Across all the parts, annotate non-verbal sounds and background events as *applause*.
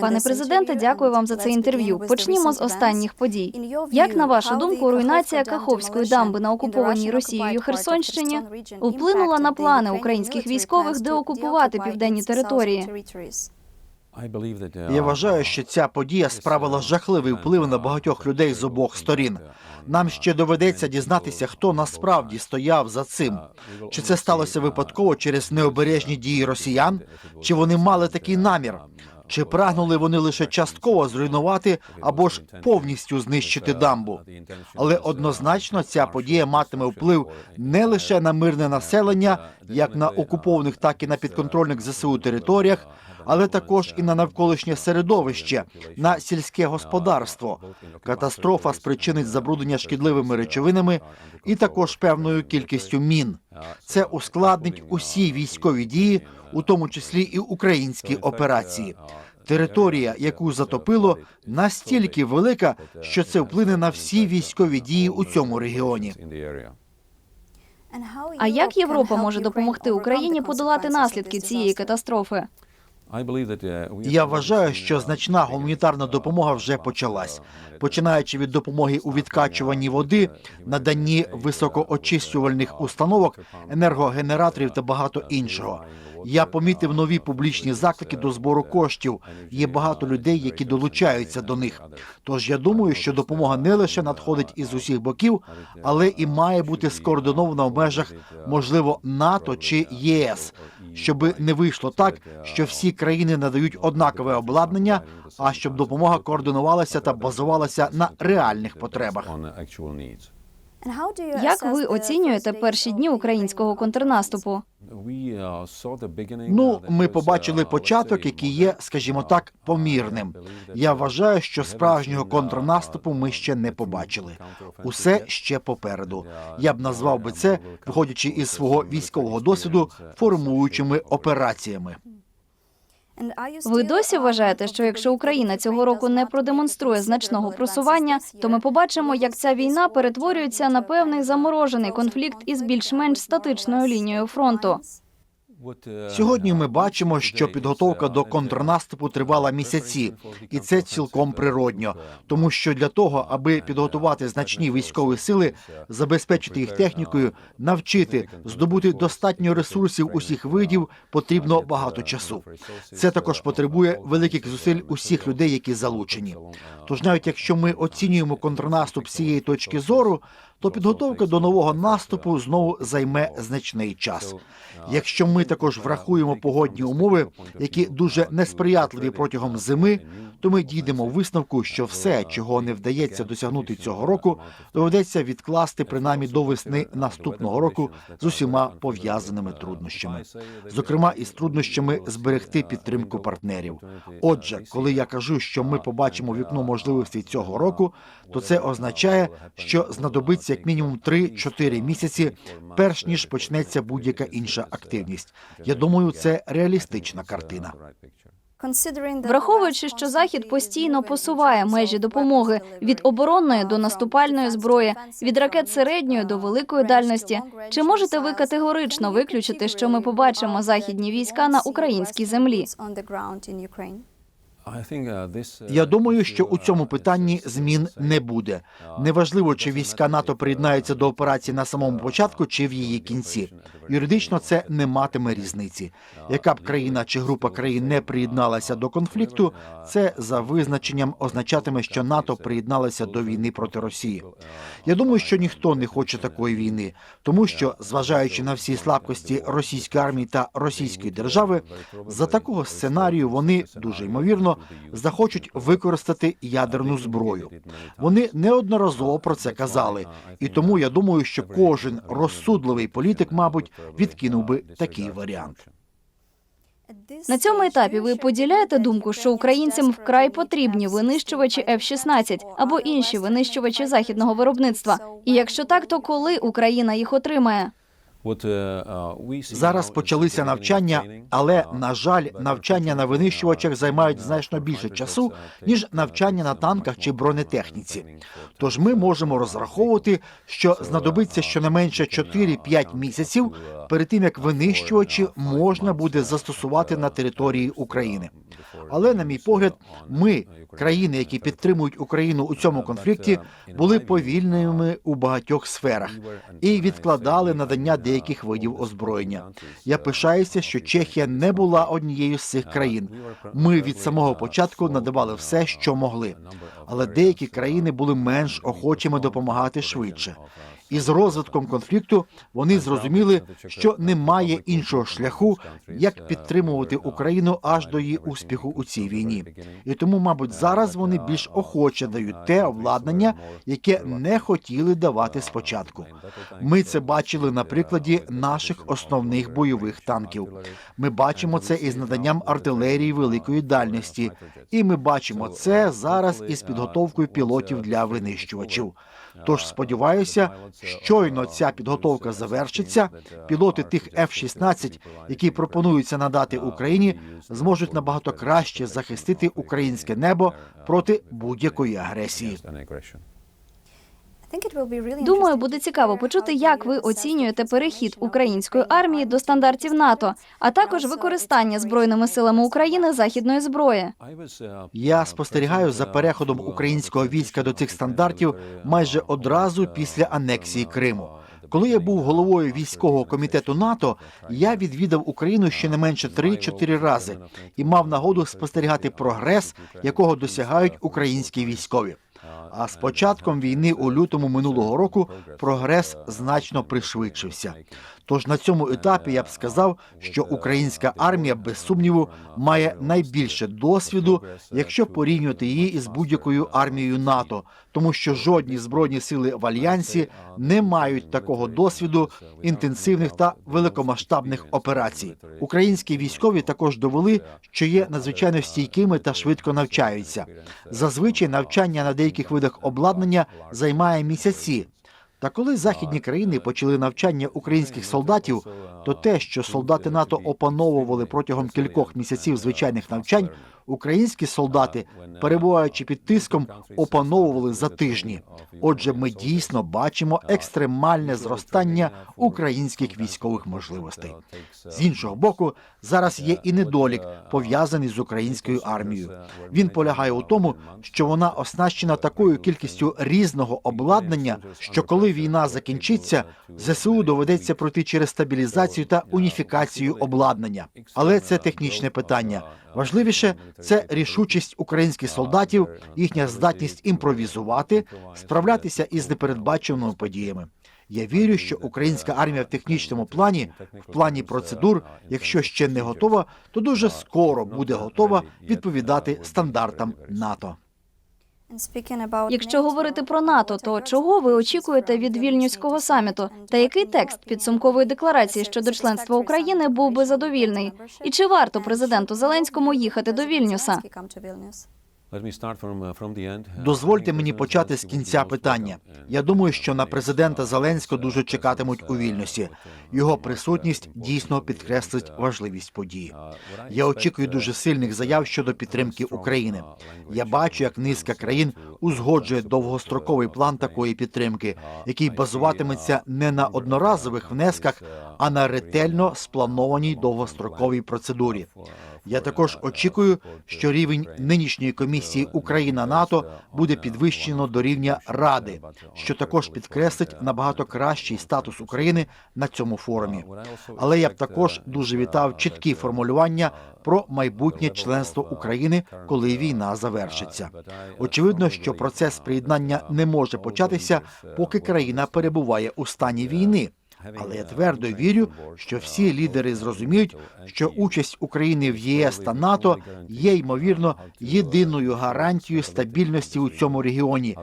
Пане президенте, дякую вам за це інтерв'ю. Почнімо з останніх подій. Як на вашу думку, руйнація Каховської дамби на окупованій Росією Херсонщині вплинула на плани українських військових деокупувати південні території? Я вважаю, що ця подія справила жахливий вплив на багатьох людей з обох сторін. Нам ще доведеться дізнатися, хто насправді стояв за цим. Чи це сталося випадково через необережні дії росіян? Чи вони мали такий намір? Чи прагнули вони лише частково зруйнувати або ж повністю знищити дамбу? Але однозначно ця подія матиме вплив не лише на мирне населення, як на окупованих, так і на підконтрольних ЗСУ територіях, але також і на навколишнє середовище, на сільське господарство. Катастрофа спричинить забруднення шкідливими речовинами і також певною кількістю мін. Це ускладнить усі військові дії, у тому числі і українські операції. Територія, яку затопило, настільки велика, що це вплине на всі військові дії у цьому регіоні. А як Європа може допомогти Україні подолати наслідки цієї катастрофи? Я вважаю, що значна гуманітарна допомога вже почалась, починаючи від допомоги у відкачуванні води, наданні високоочищувальних установок, енергогенераторів та багато іншого. Я помітив нові публічні заклики до збору коштів. Є багато людей, які долучаються до них. Тож я думаю, що допомога не лише надходить із усіх боків, але і має бути скоординована в межах, можливо, НАТО чи ЄС, щоби не вийшло так, що всі країни надають однакове обладнання, а щоб допомога координувалася та базувалася на реальних потребах. Як ви оцінюєте перші дні українського контрнаступу? Ну, ми побачили початок, який є, скажімо так, помірним. Я вважаю, що справжнього контрнаступу ми ще не побачили. Усе ще попереду. Я б назвав би це, виходячи із свого військового досвіду, формуючими операціями. Ви досі вважаєте, що якщо Україна цього року не продемонструє значного просування, то ми побачимо, як ця війна перетворюється на певний заморожений конфлікт із більш-менш статичною лінією фронту. Сьогодні ми бачимо, що підготовка до контрнаступу тривала місяці, і це цілком природньо, тому що для того, аби підготувати значні військові сили, забезпечити їх технікою, навчити, здобути достатньо ресурсів усіх видів, потрібно багато часу. Це також потребує великих зусиль усіх людей, які залучені. Тож, навіть якщо ми оцінюємо контрнаступ з цієї точки зору, то підготовка до нового наступу знову займе значний час. Якщо ми також врахуємо погодні умови, які дуже несприятливі протягом зими, то ми дійдемо висновку, що все, чого не вдається досягнути цього року, доведеться відкласти принаймні до весни наступного року з усіма пов'язаними труднощами, зокрема із труднощами зберегти підтримку партнерів. Отже, коли я кажу, що ми побачимо вікно можливостей цього року, то це означає, що знадобиться як мінімум 3-4 місяці, перш ніж почнеться будь-яка інша активність. Я думаю, це реалістична картина. Враховуючи, що Захід постійно посуває межі допомоги від оборонної до наступальної зброї, від ракет середньої до великої дальності. Чи можете ви категорично виключити, що ми побачимо західні війська на українській землі? Я думаю, що у цьому питанні змін не буде. Неважливо, чи війська НАТО приєднаються до операції на самому початку чи в її кінці. Юридично це не матиме різниці. Яка б країна чи група країн не приєдналася до конфлікту, це за визначенням означатиме, що НАТО приєдналося до війни проти Росії. Я думаю, що ніхто не хоче такої війни, тому що, зважаючи на всі слабкості російської армії та російської держави, за такого сценарію вони дуже ймовірно захочуть використати ядерну зброю. Вони неодноразово про це казали, і тому я думаю, що кожен розсудливий політик, мабуть, відкинув би такий варіант. На цьому етапі ви поділяєте думку, що українцям вкрай потрібні винищувачі F-16 або інші винищувачі західного виробництва. І якщо так, то коли Україна їх отримає? Зараз почалися навчання, але на жаль, навчання на винищувачах займають значно більше часу ніж навчання на танках чи бронетехніці. Тож ми можемо розраховувати, що знадобиться щонайменше 4-5 місяців перед тим, як винищувачі можна буде застосувати на території України. Але, на мій погляд, ми, країни, які підтримують Україну у цьому конфлікті, були повільними у багатьох сферах і відкладали надання деяких видів озброєння. Я пишаюся, що Чехія не була однією з цих країн. Ми від самого початку надавали все, що могли. Але деякі країни були менш охочими допомагати швидше. І з розвитком конфлікту вони зрозуміли, що немає іншого шляху, як підтримувати Україну аж до її успіху у цій війні. І тому, мабуть, зараз вони більш охоче дають те обладнання, яке не хотіли давати спочатку. Ми це бачили на прикладі наших основних бойових танків. Ми бачимо це із наданням артилерії великої дальності, і ми бачимо це зараз із підготовкою пілотів для винищувачів. Тож сподіваюся, щойно ця підготовка завершиться. Пілоти тих F-16, які пропонуються надати Україні, зможуть набагато краще захистити українське небо проти будь-якої агресії. Думаю, буде цікаво почути, як ви оцінюєте перехід української армії до стандартів НАТО, а також використання збройними силами України західної зброї. Я спостерігаю за переходом українського війська до цих стандартів майже одразу після анексії Криму. Коли я був головою військового комітету НАТО, я відвідав Україну щонайменше 3-4 рази і мав нагоду спостерігати прогрес, якого досягають українські військові. А з початком війни у лютому минулого року прогрес значно пришвидшився. Тож на цьому етапі я б сказав, що українська армія без сумніву має найбільше досвіду, якщо порівнювати її із будь-якою армією НАТО, тому що жодні збройні сили в альянсі не мають такого досвіду інтенсивних та великомасштабних операцій. Українські військові також довели, що є надзвичайно стійкими та швидко навчаються. Зазвичай навчання на деяких видах обладнання займає місяці. Та коли західні країни почали навчання українських солдатів, то те, що солдати НАТО опановували протягом кількох місяців звичайних навчань, українські солдати, перебуваючи під тиском, опановували за тижні. Отже, ми дійсно бачимо екстремальне зростання українських військових можливостей. З іншого боку, зараз є і недолік пов'язаний з українською армією. Він полягає у тому, що вона оснащена такою кількістю різного обладнання, що коли війна закінчиться, ЗСУ доведеться пройти через стабілізацію та уніфікацію обладнання. Але це технічне питання. Важливіше це рішучість українських солдатів, їхня здатність імпровізувати, справлятися із непередбаченими подіями. Я вірю, що українська армія в технічному плані, в плані процедур, якщо ще не готова, то дуже скоро буде готова відповідати стандартам НАТО. Якщо говорити про НАТО, то чого ви очікуєте від вільнюського саміту? Та який текст підсумкової декларації щодо членства України був би задовільний? І чи варто президенту Зеленському їхати до Вільнюса? Дозвольте мені почати з кінця питання. Я думаю, що на президента Зеленського дуже чекатимуть у Вільнюсі. Його присутність дійсно підкреслить важливість події. Я очікую дуже сильних заяв щодо підтримки України. Я бачу, як низка країн узгоджує довгостроковий план такої підтримки, який базуватиметься не на одноразових внесках, а на ретельно спланованій довгостроковій процедурі. Я також очікую, що рівень нинішньої комісії Україна НАТО буде підвищено до рівня Ради, що також підкреслить набагато кращий статус України на цьому форумі. Але я б також дуже вітав чіткі формулювання про майбутнє членство України, коли війна завершиться. Очевидно, що процес приєднання не може початися, поки країна перебуває у стані війни. Але я твердо вірю, що всі лідери зрозуміють, що участь України в ЄС та НАТО є ймовірно єдиною гарантією стабільності у цьому регіоні,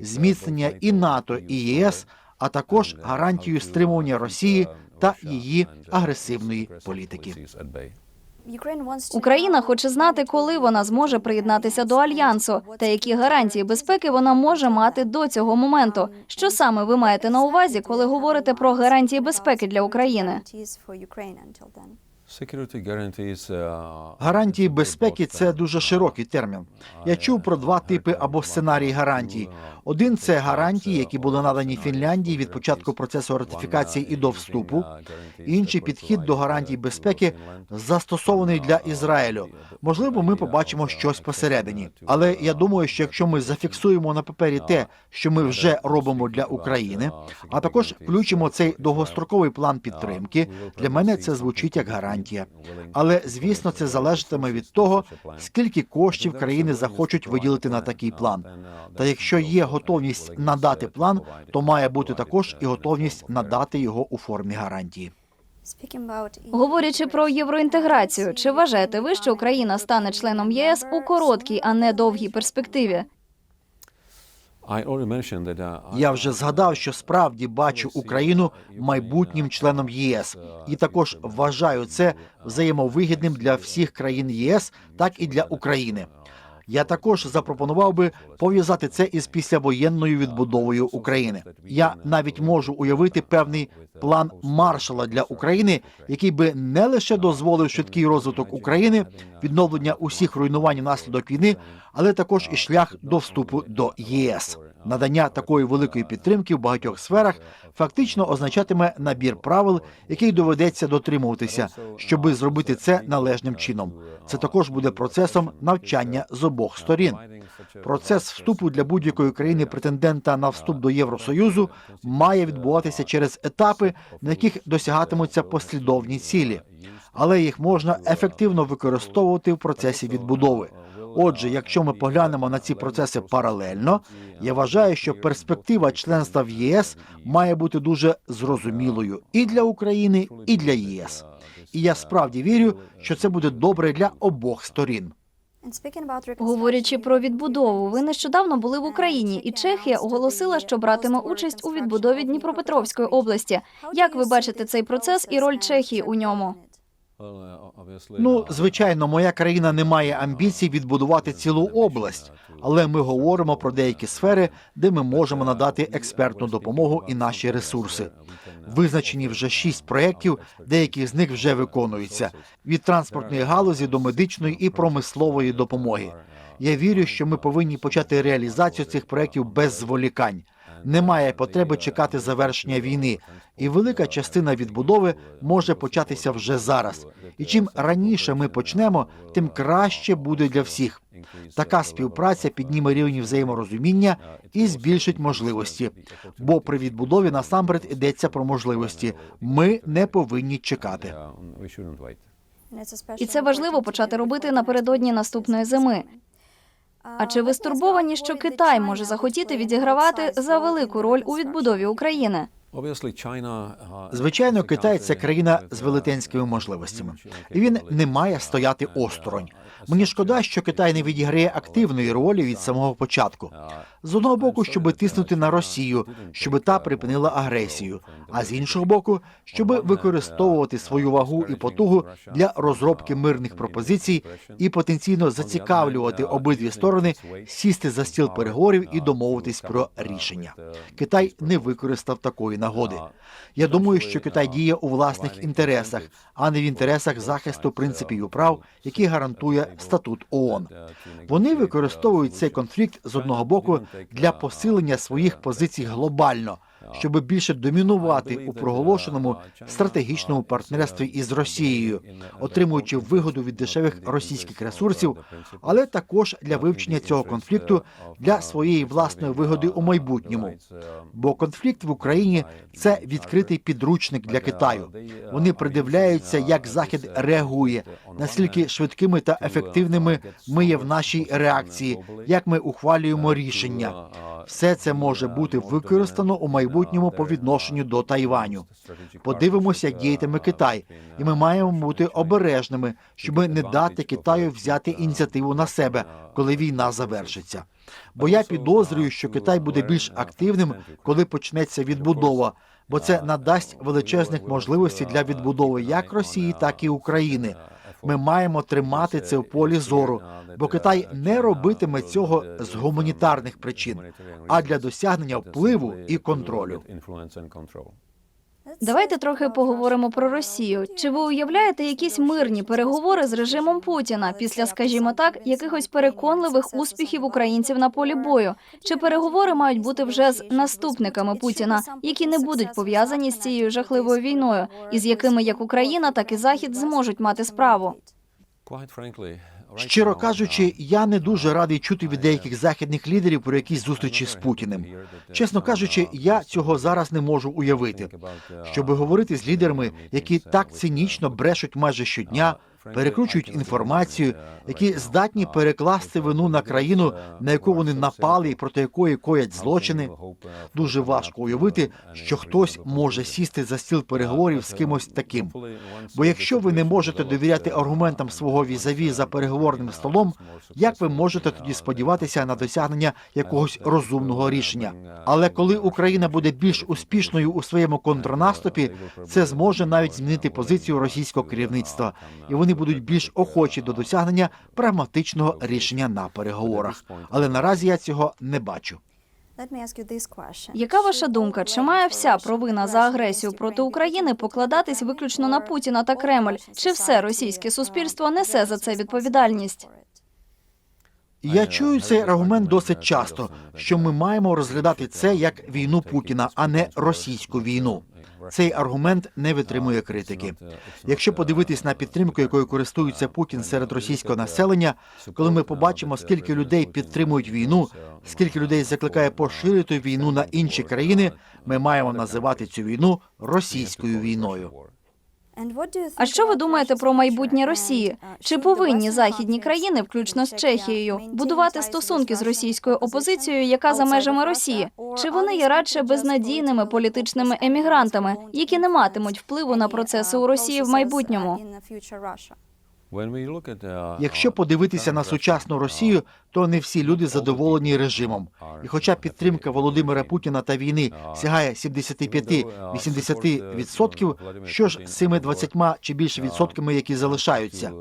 зміцнення і НАТО, і ЄС, а також гарантією стримування Росії та її агресивної політики. Україна хоче знати, коли вона зможе приєднатися до альянсу, та які гарантії безпеки вона може мати до цього моменту. Що саме ви маєте на увазі, коли говорите про гарантії безпеки для України? Гарантії безпеки це дуже широкий термін. Я чув про два типи або сценарії гарантій. Один це гарантії, які були надані Фінляндії від початку процесу ратифікації і до вступу. Інший підхід до гарантій безпеки застосований для Ізраїлю. Можливо, ми побачимо щось посередині. Але я думаю, що якщо ми зафіксуємо на папері те, що ми вже робимо для України, а також включимо цей довгостроковий план підтримки, для мене це звучить як гарантія. Але звісно, це залежатиме від того, скільки коштів країни захочуть виділити на такий план. Та якщо є готовність надати план, то має бути також і готовність надати його у формі гарантії. Говорячи про євроінтеграцію, чи вважаєте ви, що Україна стане членом єС у короткій, а не довгій перспективі? Я вже згадав, що справді бачу Україну майбутнім членом ЄС, і також вважаю це взаємовигідним для всіх країн ЄС, так і для України. Я також запропонував би пов'язати це із післявоєнною відбудовою України. Я навіть можу уявити певний план маршала для України, який би не лише дозволив швидкий розвиток України, відновлення усіх руйнувань внаслідок війни, але також і шлях до вступу до ЄС. Надання такої великої підтримки в багатьох сферах фактично означатиме набір правил, який доведеться дотримуватися, щоби зробити це належним чином. Це також буде процесом навчання з обох сторін. Процес вступу для будь-якої країни претендента на вступ до Євросоюзу має відбуватися через етапи, на яких досягатимуться послідовні цілі, але їх можна ефективно використовувати в процесі відбудови. Отже, якщо ми поглянемо на ці процеси паралельно, я вважаю, що перспектива членства в ЄС має бути дуже зрозумілою і для України, і для ЄС. І я справді вірю, що це буде добре для обох сторін. Говорячи про відбудову, ви нещодавно були в Україні, і Чехія оголосила, що братиме участь у відбудові Дніпропетровської області. Як ви бачите цей процес і роль Чехії у ньому? Ну, звичайно, моя країна не має амбіцій відбудувати цілу область, але ми говоримо про деякі сфери, де ми можемо надати експертну допомогу і наші ресурси. Визначені вже шість проєктів, деякі з них вже виконуються від транспортної галузі до медичної і промислової допомоги. Я вірю, що ми повинні почати реалізацію цих проєктів без зволікань. Немає потреби чекати завершення війни, і велика частина відбудови може початися вже зараз. І чим раніше ми почнемо, тим краще буде для всіх. Така співпраця підніме рівень взаєморозуміння і збільшить можливості. Бо при відбудові насамперед йдеться про можливості. Ми не повинні чекати. І це важливо почати робити напередодні наступної зими. А чи ви стурбовані, що Китай може захотіти відігравати за велику роль у відбудові України? Звичайно, Китай це країна з велетенськими можливостями, він не має стояти осторонь. Мені шкода, що Китай не відіграє активної ролі від самого початку. З одного боку, щоб тиснути на Росію, щоб та припинила агресію, а з іншого боку, щоб використовувати свою вагу і потугу для розробки мирних пропозицій і потенційно зацікавлювати обидві сторони сісти за стіл переговорів і домовитись про рішення. Китай не використав такої нагоди. Я думаю, що Китай діє у власних інтересах, а не в інтересах захисту принципів і прав, які гарантує статут ООН. Вони використовують цей конфлікт з одного боку для посилення своїх позицій глобально, щоб більше домінувати у проголошеному стратегічному партнерстві із Росією, отримуючи вигоду від дешевих російських ресурсів, але також для вивчення цього конфлікту для своєї власної вигоди у майбутньому. Бо конфлікт в Україні це відкритий підручник для Китаю. Вони придивляються, як Захід реагує, наскільки швидкими та ефективними ми є в нашій реакції, як ми ухвалюємо рішення. Все це може бути використано у майбутньому по відношенню до Тайваню. Подивимося, як діятиме Китай, і ми маємо бути обережними, щоб не дати Китаю взяти ініціативу на себе, коли війна завершиться. Бо я підозрюю, що Китай буде більш активним, коли почнеться відбудова, бо це надасть величезних можливостей для відбудови як Росії, так і України. Ми маємо тримати це в полі зору, бо Китай не робитиме цього з гуманітарних причин, а для досягнення впливу і контролю. Давайте трохи поговоримо про Росію. Чи ви уявляєте якісь мирні переговори з режимом Путіна після, скажімо так, якихось переконливих успіхів українців на полі бою? Чи переговори мають бути вже з наступниками Путіна, які не будуть пов'язані з цією жахливою війною, і з якими як Україна, так і Захід зможуть мати справу? Щиро кажучи, я не дуже радий чути від деяких західних лідерів про якісь зустрічі з Путіним. Чесно кажучи, я цього зараз не можу уявити. Щоби говорити з лідерами, які так цинічно брешуть майже щодня, перекручують інформацію, які здатні перекласти вину на країну, на яку вони напали і проти якої коять злочини. Дуже важко уявити, що хтось може сісти за стіл переговорів з кимось таким. Бо якщо ви не можете довіряти аргументам свого візаві за переговорним столом, як ви можете тоді сподіватися на досягнення якогось розумного рішення? Але коли Україна буде більш успішною у своєму контрнаступі, це зможе навіть змінити позицію російського керівництва, і вони будуть більш охочі до досягнення прагматичного рішення на переговорах. Але наразі я цього не бачу. Яка ваша думка? Чи має вся провина за агресію проти України покладатись виключно на Путіна та Кремль? Чи все російське суспільство несе за це відповідальність? Я чую цей аргумент досить часто, що ми маємо розглядати це як війну Путіна, а не російську війну. Цей аргумент не витримує критики. Якщо подивитись на підтримку, якою користується Путін серед російського населення, коли ми побачимо, скільки людей підтримують війну, скільки людей закликає поширити війну на інші країни, ми маємо називати цю війну російською війною. А що ви думаєте про майбутнє Росії? Чи повинні західні країни, включно з Чехією, будувати стосунки з російською опозицією, яка за межами Росії? Чи вони є радше безнадійними політичними емігрантами, які не матимуть впливу на процеси у Росії в майбутньому? Якщо подивитися на сучасну Росію, то не всі люди задоволені режимом. І хоча підтримка Володимира Путіна та війни сягає 75-80%, що ж з цими 20 чи більше відсотками, які залишаються?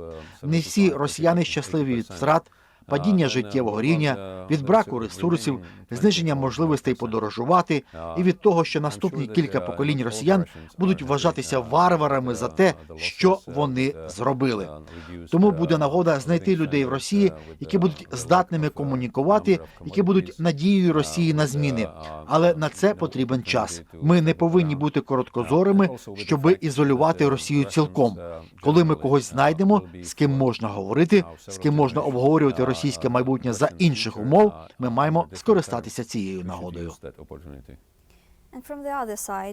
Не всі росіяни щасливі від втрат, падіння життєвого рівня, від браку ресурсів, зниження можливостей подорожувати і від того, що наступні кілька поколінь росіян будуть вважатися варварами за те, що вони зробили. Тому буде нагода знайти людей в Росії, які будуть здатними комунікувати, які будуть надією Росії на зміни. Але на це потрібен час. Ми не повинні бути короткозорими, щоби ізолювати Росію цілком. Коли ми когось знайдемо, з ким можна говорити, з ким можна обговорювати російське майбутнє за інших умов, ми маємо скористатися цією нагодою.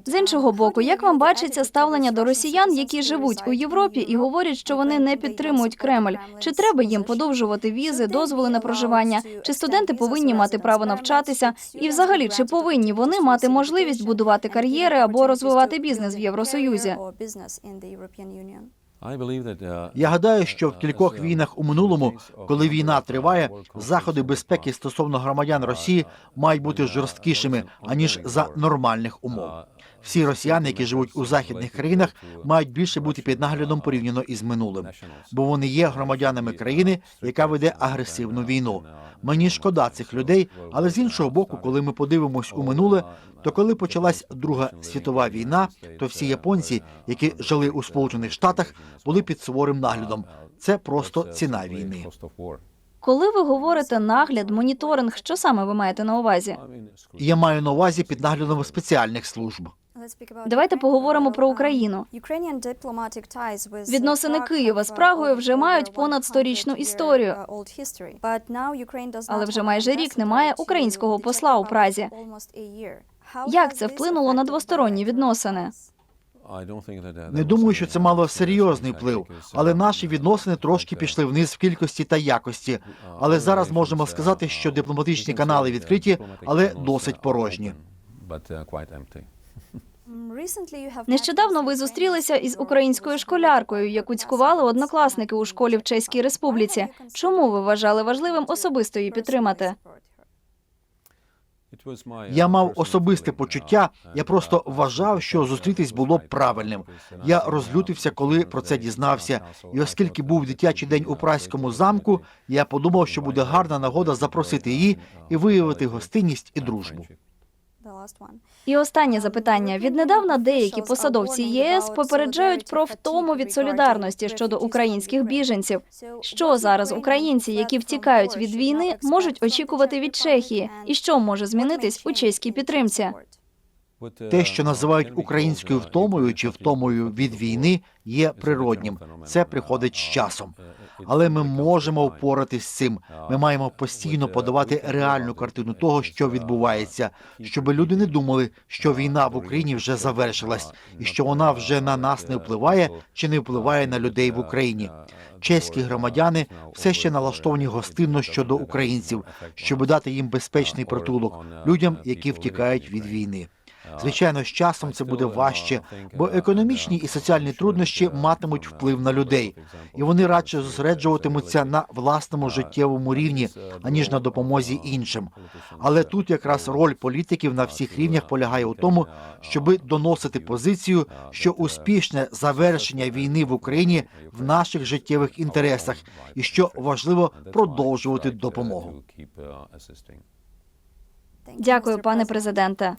З іншого боку, як вам бачиться ставлення до росіян, які живуть у Європі і говорять, що вони не підтримують Кремль? Чи треба їм подовжувати візи, дозволи на проживання? Чи студенти повинні мати право навчатися? І, взагалі, чи повинні вони мати можливість будувати кар'єри або розвивати бізнес в Євросоюзі? Я гадаю, що в кількох війнах у минулому, коли війна триває, заходи безпеки стосовно громадян Росії мають бути жорсткішими аніж за нормальних умов. Всі росіяни, які живуть у західних країнах, мають більше бути під наглядом порівняно із минулим, бо вони є громадянами країни, яка веде агресивну війну. Мені шкода цих людей, але з іншого боку, коли ми подивимось у минуле, то коли почалась Друга світова війна, то всі японці, які жили у Сполучених Штатах, були під суворим наглядом. Це просто ціна війни. Коли ви говорите нагляд, моніторинг, що саме ви маєте на увазі? Я маю на увазі під наглядом спеціальних служб. Давайте поговоримо про Україну. Відносини Києва з Прагою вже мають понад сторічну історію. Але вже майже рік немає українського посла у Празі. Як це вплинуло на двосторонні відносини? Не думаю, що це мало серйозний вплив, але наші відносини трошки пішли вниз в кількості та якості. Але зараз можемо сказати, що дипломатичні канали відкриті, але досить порожні. *laughs* Нещодавно ви зустрілися із українською школяркою, яку цькували однокласники у школі в Чеській Республіці. Чому ви вважали важливим особисто її підтримати? Я мав особисте почуття. Я просто вважав, що зустрітись було б правильним. Я розлютився, коли про це дізнався. І оскільки був дитячий день у праському замку, я подумав, що буде гарна нагода запросити її і виявити гостинність і дружбу. І останнє запитання. Віднедавна деякі посадовці ЄС попереджають про втому від солідарності щодо українських біженців. Що зараз українці, які втікають від війни, можуть очікувати від Чехії, і що може змінитись у чеській підтримці? Те, що називають українською втомою чи втомою від війни, є природнім. Це приходить з часом. Але ми можемо впоратись з цим. Ми маємо постійно подавати реальну картину того, що відбувається, щоб люди не думали, що війна в Україні вже завершилась, і що вона вже на нас не впливає чи не впливає на людей в Україні. Чеські громадяни все ще налаштовані гостинно щодо українців, щоб дати їм безпечний притулок людям, які втікають від війни. Звичайно, з часом це буде важче, бо економічні і соціальні труднощі матимуть вплив на людей, і вони радше зосереджуватимуться на власному життєвому рівні, аніж на допомозі іншим. Але тут якраз роль політиків на всіх рівнях полягає у тому, щоби доносити позицію, що успішне завершення війни в Україні в наших життєвих інтересах, і що важливо продовжувати допомогу. Дякую, пане президенте.